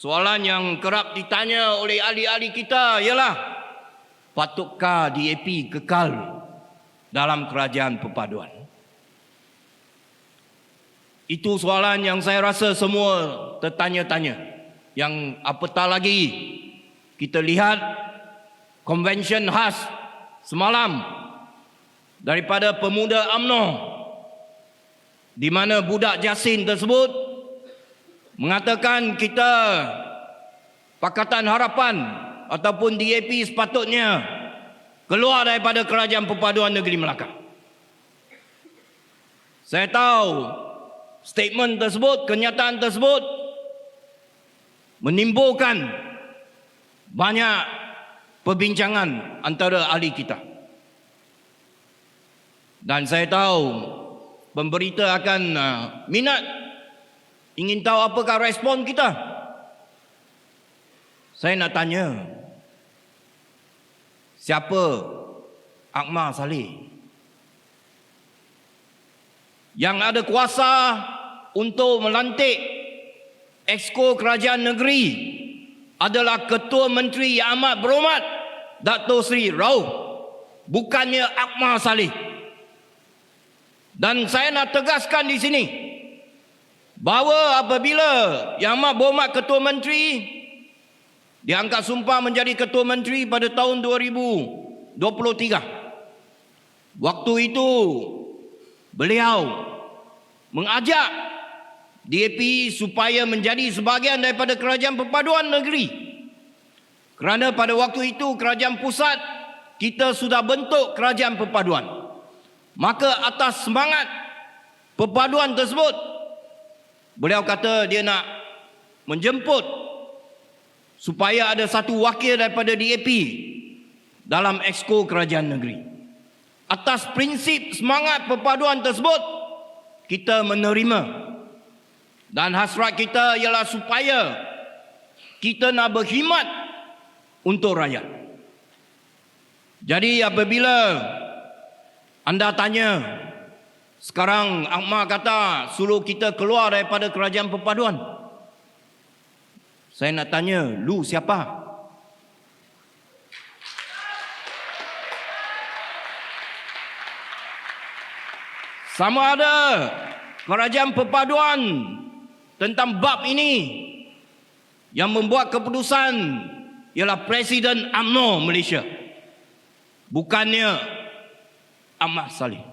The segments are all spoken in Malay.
Soalan yang kerap ditanya oleh ahli-ahli kita ialah patutkah DAP kekal dalam kerajaan perpaduan? Itu soalan yang saya rasa semua tertanya-tanya. Yang apatah lagi kita lihat konvensyen khas semalam daripada pemuda AMNO di mana budak Jasin tersebut mengatakan kita Pakatan Harapan ataupun DAP sepatutnya keluar daripada kerajaan perpaduan negeri Melaka. Saya tahu statement tersebut, kenyataan tersebut menimbulkan banyak perbincangan antara ahli kita. Dan saya tahu pemberita akan uh, minat ingin tahu apakah respon kita. Saya nak tanya siapa Akmal Saleh yang ada kuasa untuk melantik exco kerajaan negeri adalah Ketua Menteri Yang Amat Berhormat Dato' Sri Rauf bukannya Akmal Saleh dan saya nak tegaskan di sini bahawa apabila Yang Amat Berhormat Ketua Menteri diangkat sumpah menjadi Ketua Menteri pada tahun 2023 waktu itu beliau mengajak DAP supaya menjadi sebahagian daripada kerajaan perpaduan negeri. Kerana pada waktu itu kerajaan pusat kita sudah bentuk kerajaan perpaduan. Maka atas semangat perpaduan tersebut beliau kata dia nak menjemput supaya ada satu wakil daripada DAP dalam exco kerajaan negeri. Atas prinsip semangat perpaduan tersebut kita menerima dan hasrat kita ialah supaya kita nak berkhidmat untuk rakyat. Jadi apabila anda tanya sekarang Ahmad kata suruh kita keluar daripada kerajaan perpaduan. Saya nak tanya, lu siapa? Sama ada kerajaan perpaduan tentang bab ini yang membuat keputusan ialah Presiden UMNO Malaysia. Bukannya Ahmad Saleh.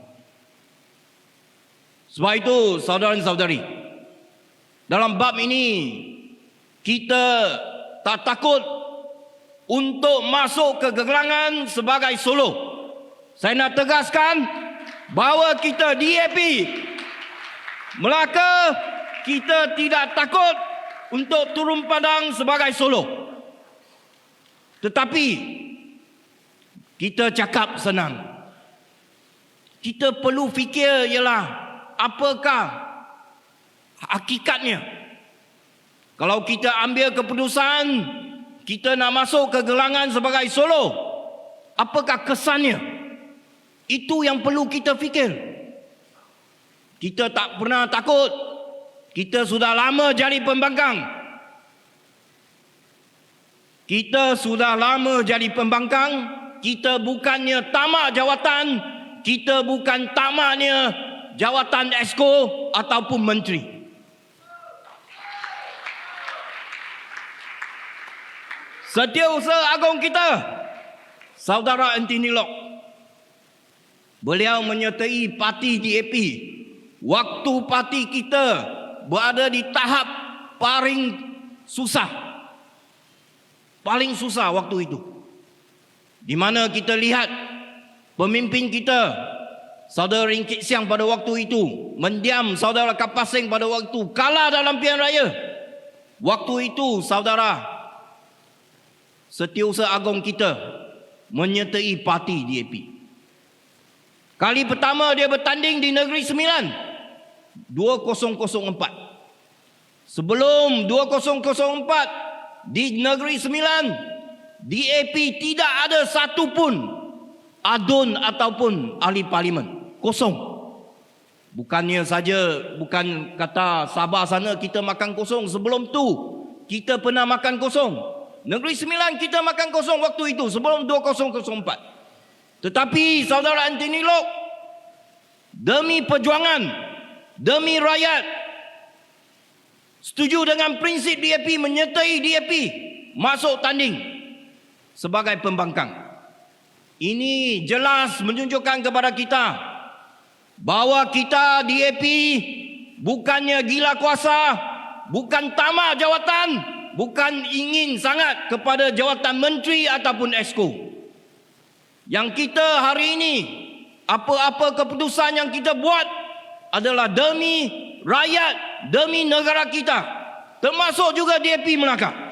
Sebab itu saudara-saudari, dalam bab ini kita tak takut untuk masuk ke gegelangan sebagai solo. Saya nak tegaskan bahawa kita DAP Melaka kita tidak takut untuk turun padang sebagai solo. Tetapi kita cakap senang. Kita perlu fikir ialah apakah hakikatnya. Kalau kita ambil keputusan kita nak masuk ke gelangan sebagai solo, apakah kesannya? Itu yang perlu kita fikir. Kita tak pernah takut kita sudah lama jadi pembangkang. Kita sudah lama jadi pembangkang. Kita bukannya tamak jawatan. Kita bukan tamaknya jawatan esko ataupun menteri. Setiausaha agung kita, Saudara Anthony Locke, beliau menyertai parti DAP. Waktu parti kita berada di tahap paling susah. Paling susah waktu itu. Di mana kita lihat pemimpin kita Saudara Ringkit Siang pada waktu itu mendiam saudara Kapasing pada waktu kalah dalam pilihan raya. Waktu itu saudara Setiausaha Agung kita menyertai parti DAP. Kali pertama dia bertanding di Negeri Sembilan 2004. Sebelum 2004 di Negeri Sembilan DAP tidak ada satu pun adun ataupun ahli parlimen. Kosong. Bukannya saja bukan kata Sabah sana kita makan kosong sebelum tu kita pernah makan kosong. Negeri Sembilan kita makan kosong waktu itu sebelum 2004. Tetapi saudara Anthony Lok demi perjuangan, demi rakyat setuju dengan prinsip DAP menyertai DAP masuk tanding sebagai pembangkang. Ini jelas menunjukkan kepada kita bahawa kita DAP bukannya gila kuasa, bukan tamak jawatan, bukan ingin sangat kepada jawatan menteri ataupun esko. Yang kita hari ini apa-apa keputusan yang kita buat adalah demi rakyat, demi negara kita. Termasuk juga DAP Melaka.